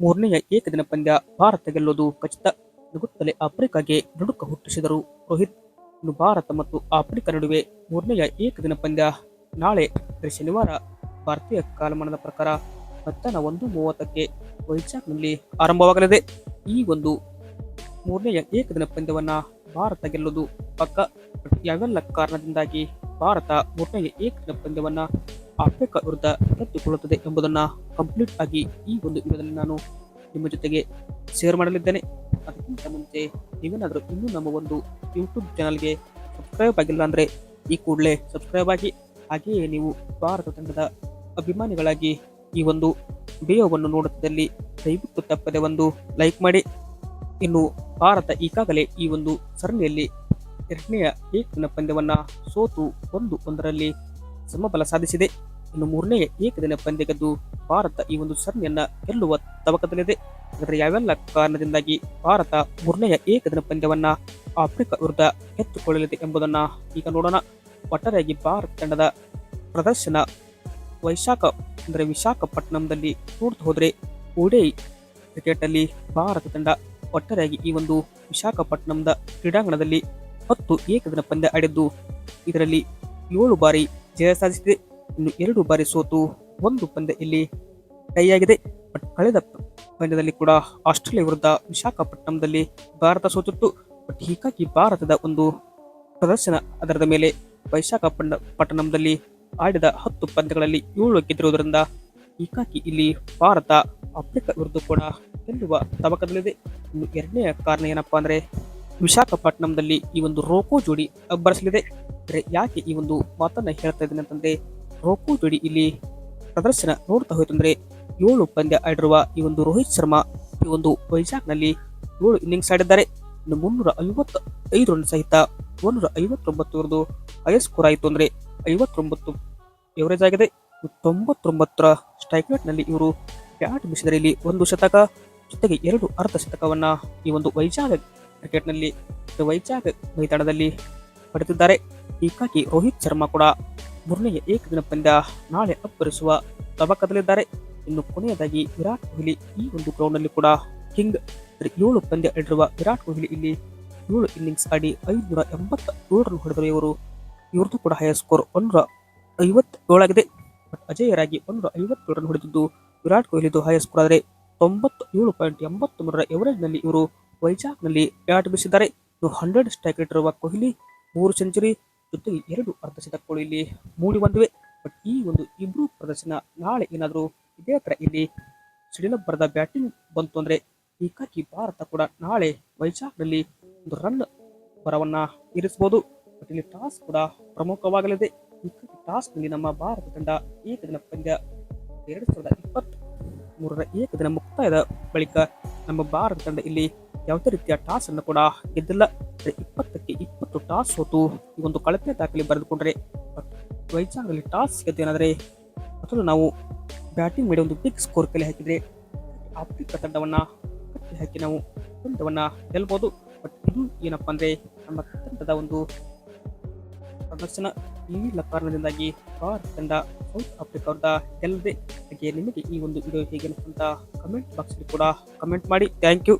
ಮೂರನೆಯ ಏಕದಿನ ಪಂದ್ಯ ಭಾರತ ಗೆಲ್ಲುವುದು ಖಚಿತ. ನಗುತ್ತಲೇ ಆಫ್ರಿಕಾಗೆ ನಡುಕ ಹುಟ್ಟಿಸಿದರು ರೋಹಿತ್. ಭಾರತ ಮತ್ತು ಆಫ್ರಿಕಾ ನಡುವೆ ಮೂರನೆಯ ಏಕದಿನ ಪಂದ್ಯ ನಾಳೆ ಶನಿವಾರ. ಭಾರತೀಯ ಕಾಲಮಾನದ ಪ್ರಕಾರ ಮಧ್ಯಾಹ್ನ ಒಂದು ಮೂವತ್ತಕ್ಕೆ ವೈಜಾಗ್ನಲ್ಲಿ ಆರಂಭವಾಗಲಿದೆ. ಈ ಒಂದು ಮೂರನೆಯ ಏಕದಿನ ಪಂದ್ಯವನ್ನು ಭಾರತ ಗೆಲ್ಲುವುದು ಪಕ್ಕ. ಯಾವೆಲ್ಲ ಕಾರಣದಿಂದಾಗಿ ಭಾರತ ಮೂರನೆಯ ಏಕದಿನ ಪಂದ್ಯವನ್ನ ಆಫ್ರಿಕಾ ವಿರುದ್ಧ ಗೆದ್ದುಕೊಳ್ಳುತ್ತದೆ ಎಂಬುದನ್ನು ಕಂಪ್ಲೀಟ್ ಆಗಿ ಈ ಒಂದು ವಿಡಿಯೋದಲ್ಲಿ ನಾನು ನಿಮ್ಮ ಜೊತೆಗೆ ಶೇರ್ ಮಾಡಲಿದ್ದೇನೆ. ಅದಕ್ಕಿಂತ ಮುಂಚೆ ನೀವೇನಾದರೂ ಇನ್ನೂ ನಮ್ಮ ಒಂದು ಯೂಟ್ಯೂಬ್ ಚಾನಲ್ಗೆ ಸಬ್ಸ್ಕ್ರೈಬ್ ಆಗಿಲ್ಲ ಅಂದರೆ ಈ ಕೂಡಲೇ ಸಬ್ಸ್ಕ್ರೈಬ್ ಆಗಿ, ಹಾಗೆಯೇ ನೀವು ಭಾರತ ತಂಡದ ಅಭಿಮಾನಿಗಳಾಗಿ ಈ ಒಂದು ವಿಡಿಯೋವನ್ನು ನೋಡುತ್ತಿದ್ದಲ್ಲಿ ದಯವಿಟ್ಟು ತಪ್ಪದೆ ಒಂದು ಲೈಕ್ ಮಾಡಿ. ಇನ್ನು ಭಾರತ ಈಗಾಗಲೇ ಈ ಒಂದು ಸರಣಿಯಲ್ಲಿ ಎರಡನೆಯ ಏಕದಿನ ಪಂದ್ಯವನ್ನು ಸೋತು ಒಂದು ಒಂದರಲ್ಲಿ ಸಮಬಲ ಸಾಧಿಸಿದೆ. ಇನ್ನು ಮೂರನೇ ಏಕದಿನ ಪಂದ್ಯ ಗೆದ್ದು ಭಾರತ ಈ ಒಂದು ಸರಣಿಯನ್ನ ಗೆಲ್ಲುವ ತವಕದಲ್ಲಿದೆ. ಅದರ ಯಾವೆಲ್ಲ ಕಾರಣದಿಂದಾಗಿ ಭಾರತ ಮೂರನೆಯ ಏಕದಿನ ಪಂದ್ಯವನ್ನ ಆಫ್ರಿಕಾ ವಿರುದ್ಧ ಎತ್ತುಕೊಳ್ಳಲಿದೆ ಎಂಬುದನ್ನ ಈಗ ನೋಡೋಣ. ಒಟ್ಟಾರೆಯಾಗಿ ಭಾರತ ತಂಡದ ಪ್ರದರ್ಶನ ವೈಶಾಖ ಅಂದರೆ ವಿಶಾಖಪಟ್ಟಣಂದಲ್ಲಿ ನೋಡ್ತಾ ಹೋದ್ರೆ ಉಡೇ ಕ್ರಿಕೆಟಲ್ಲಿ ಭಾರತ ತಂಡ ಒಟ್ಟಾರೆಯಾಗಿ ಈ ಒಂದು ವಿಶಾಖಪಟ್ಟಣಂದ ಕ್ರೀಡಾಂಗಣದಲ್ಲಿ ಹತ್ತು ಏಕದಿನ ಪಂದ್ಯ ಆಡಿದ್ದು ಇದರಲ್ಲಿ ಏಳು ಬಾರಿ ಜಯ ಸಾಧಿಸಿದೆ. ಇನ್ನು ಎರಡು ಬಾರಿ ಸೋತು, ಒಂದು ಪಂದ್ಯ ಇಲ್ಲಿ ಕೈಯಾಗಿದೆ ಬಟ್ ಕಳೆದ ಪಂದ್ಯದಲ್ಲಿ ಕೂಡ ಆಸ್ಟ್ರೇಲಿಯಾ ವಿರುದ್ಧ ವಿಶಾಖಪಟ್ಟಣದಲ್ಲಿ ಭಾರತ ಸೋತಿತ್ತು. ಬಟ್ ಹೀಗಾಗಿ ಭಾರತದ ಒಂದು ಪ್ರದರ್ಶನ ಅದರದ ಮೇಲೆ ವಿಶಾಖಪಟ್ಟಣ ಪಟ್ಟಣದಲ್ಲಿ ಆಡಿದ ಹತ್ತು ಪಂದ್ಯಗಳಲ್ಲಿ ಏಳು ಗೆದ್ದಿರುವುದರಿಂದ ಹೀಗಾಗಿ ಇಲ್ಲಿ ಭಾರತ ಆಫ್ರಿಕಾ ವಿರುದ್ಧ ಕೂಡ ಗೆಲ್ಲುವ ತಬಕದಲ್ಲಿದೆ ಇನ್ನು ಎರಡನೇ ಕಾರಣ ಏನಪ್ಪಾ ಅಂದರೆ ವಿಶಾಖಪಟ್ಟಣಂದಲ್ಲಿ ಈ ಒಂದು ರೋಕೋ ಜೋಡಿ ಅಬ್ಬರಿಸಲಿದೆ. ಅಂದರೆ ಯಾಕೆ ಈ ಒಂದು ಮಾತನ್ನು ಹೇಳ್ತಾ ಇದ್ದೀನಿ ಅಂತಂದ್ರೆ ರೋಕೋ ಜೋಡಿ ಇಲ್ಲಿ. ಪ್ರದರ್ಶನ ನೋಡ್ತಾ ಹೋಯ್ತು ಅಂದ್ರೆ ಏಳು ಪಂದ್ಯ ಆಡಿರುವ ಈ ಒಂದು ರೋಹಿತ್ ಶರ್ಮಾ ಈ ಒಂದು ವೈಜಾಗ್ನಲ್ಲಿ ಏಳು ಇನ್ನಿಂಗ್ಸ್ ಆಡಿದ್ದಾರೆ. ಇನ್ನು ಮುನ್ನೂರ ಐವತ್ತ ಐದು ರನ್ ಸಹಿತ ಮುನ್ನೂರ ಐವತ್ತೊಂಬತ್ತು ಇವ್ರದ್ದು ಹೈಯೆಸ್ಟ್ ಸ್ಕೋರ್ ಆಯಿತು ಅಂದರೆ ಐವತ್ತೊಂಬತ್ತು ಎವರೇಜ್ ಆಗಿದೆ. ತೊಂಬತ್ತೊಂಬತ್ತರ ಸ್ಟ್ರೈಕ್ನಲ್ಲಿ ಇವರು ಬ್ಯಾಟ್ ಬಿಸಿದರೆ ಇಲ್ಲಿ ಒಂದು ಶತಕ, ಜೊತೆಗೆ ಎರಡು ಅರ್ಧ ಶತಕವನ್ನು ಈ ಒಂದು ವೈಜಾಗ್ ಕ್ರಿಕೆಟ್ನಲ್ಲಿ ವೈಜಾಗ್ ಮೈದಾನದಲ್ಲಿ ಪಡೆದಿದ್ದಾರೆ. ಹೀಗಾಗಿ ರೋಹಿತ್ ಶರ್ಮಾ ಕೂಡ ಮೂರನೆಯ ಏಕದಿನ ಪಂದ್ಯ ನಾಳೆ ಅಬ್ಬರಿಸುವ ತಬಕದಲ್ಲಿದ್ದಾರೆ ಇನ್ನು ಕೊನೆಯದಾಗಿ ವಿರಾಟ್ ಕೊಹ್ಲಿ ಈ ಒಂದು ಗ್ರೌಂಡ್ನಲ್ಲಿ ಕೂಡ ಕಿಂಗ್ ಏಳು ಪಂದ್ಯ ಆಡಿರುವ ವಿರಾಟ್ ಕೊಹ್ಲಿ ಇಲ್ಲಿ ಏಳು ಇನ್ನಿಂಗ್ಸ್ ಆಡಿ ಐದುನೂರ ಎಂಬತ್ತ ಏಳು ಹೊಡೆದರು. ಇವರು ಇವ್ರದ್ದು ಕೂಡ ಹೈಯರ್ ಸ್ಕೋರ್ ಒಂದೂರ ಐವತ್ತೇಳಾಗಿದೆ. ಬಟ್ ಅಜೇಯರಾಗಿ ಒಂದೂರ ಐವತ್ತೇಳು ರನ್ ಹೊಡೆದಿದ್ದು ವಿರಾಟ್ ಕೊಹ್ಲಿದು ಹೈಯರ್ ಸ್ಕೋರ್ ಆದರೆ ತೊಂಬತ್ತು ಏಳು ಪಾಯಿಂಟ್ ಎಂಬತ್ತು ಮೂರರ ಎವರೇಜ್ನಲ್ಲಿ ಇವರು ವೈಜಾಗ್ನಲ್ಲಿ ಬ್ಯಾಟ್ ಬೀಸಿದ್ದಾರೆ. ಇನ್ನು ಹಂಡ್ರೆಡ್ ಸ್ಟ್ರೈಕ್ ಇಟ್ಟಿರುವ ಕೊಹ್ಲಿ ಮೂರು ಸೆಂಚುರಿ ಜೊತೆಗೆ ಎರಡು ಅರ್ಧ ಶತಕಗಳು ಇಲ್ಲಿ ಮೂಡಿ ಬಂದಿವೆ ಬಟ್ ಈ ಒಂದು ಇಬ್ರು ಪ್ರದರ್ಶನ ನಾಳೆ ಏನಾದರೂ ಇದೇ ಥರ ಇಲ್ಲಿ ಸಿಡಿಲಬ್ಬರದ ಬ್ಯಾಟಿಂಗ್ ಬಂತು ಅಂದರೆ ಹೀಗಾಗಿ ಭಾರತ ಕೂಡ ನಾಳೆ ವೈಶಾಖದಲ್ಲಿ ಒಂದು ರನ್ ಬರವನ್ನು ಇರಿಸಬಹುದು ಬಟ್ ಇಲ್ಲಿ ಟಾಸ್ ಕೂಡ ಪ್ರಮುಖವಾಗಲಿದೆ. ಹೀಗಾಗಿ ಟಾಸ್ನಲ್ಲಿ ನಮ್ಮ ಭಾರತ ತಂಡ ಏಕದಿನ ಪಂದ್ಯ ಎರಡು ಸಾವಿರದ ಇಪ್ಪತ್ತ್ ಮೂರರ ಏಕದಿನ ಮುಕ್ತಾಯದ ಬಳಿಕ ನಮ್ಮ ಭಾರತ ತಂಡ ಇಲ್ಲಿ ಯಾವುದೇ ರೀತಿಯ ಟಾಸ್ ಅನ್ನು ಕೂಡ ಗೆದ್ದಿಲ್ಲ. ಇಪ್ಪತ್ತಕ್ಕೆ ಇಪ್ಪತ್ತು ಟಾಸ್ ಸೋತು ಈ ಒಂದು ಕಳಪೆ ದಾಖಲೆ ಬರೆದುಕೊಂಡ್ರೆ ಬಟ್ ಟಾಸ್ ಟಾಸ್ ಗೆದ್ದೇನಾದರೆ ಅಥವಾ ನಾವು ಬ್ಯಾಟಿಂಗ್ ಮಾಡಿ ಒಂದು ಬಿಗ್ ಸ್ಕೋರ್ ಕಲೆ ಹಾಕಿದರೆ ಆಫ್ರಿಕಾ ತಂಡವನ್ನು ಕಟ್ಟಿ ಹಾಕಿ ನಾವು ತಂಡವನ್ನು ಗೆಲ್ಬೋದು. ಬಟ್ ಇದು ಏನಪ್ಪ ಅಂದರೆ ನಮ್ಮ ತಂಡದ ಒಂದು ಪ್ರದರ್ಶನ ಈ ಎಲ್ಲ ಕಾರಣದಿಂದಾಗಿ ಭಾರತ ತಂಡ ಸೌತ್ ಆಫ್ರಿಕಾ ಅವ್ರದ್ದ ಗೆಲ್ಲದೆ. ಹಾಗೆ ನಿಮಗೆ ಈ ಒಂದು ವಿಡಿಯೋ ಹೇಗೆ ಅಂತ ಕಮೆಂಟ್ ಬಾಕ್ಸಲ್ಲಿ ಕೂಡ ಕಮೆಂಟ್ ಮಾಡಿ. Thank you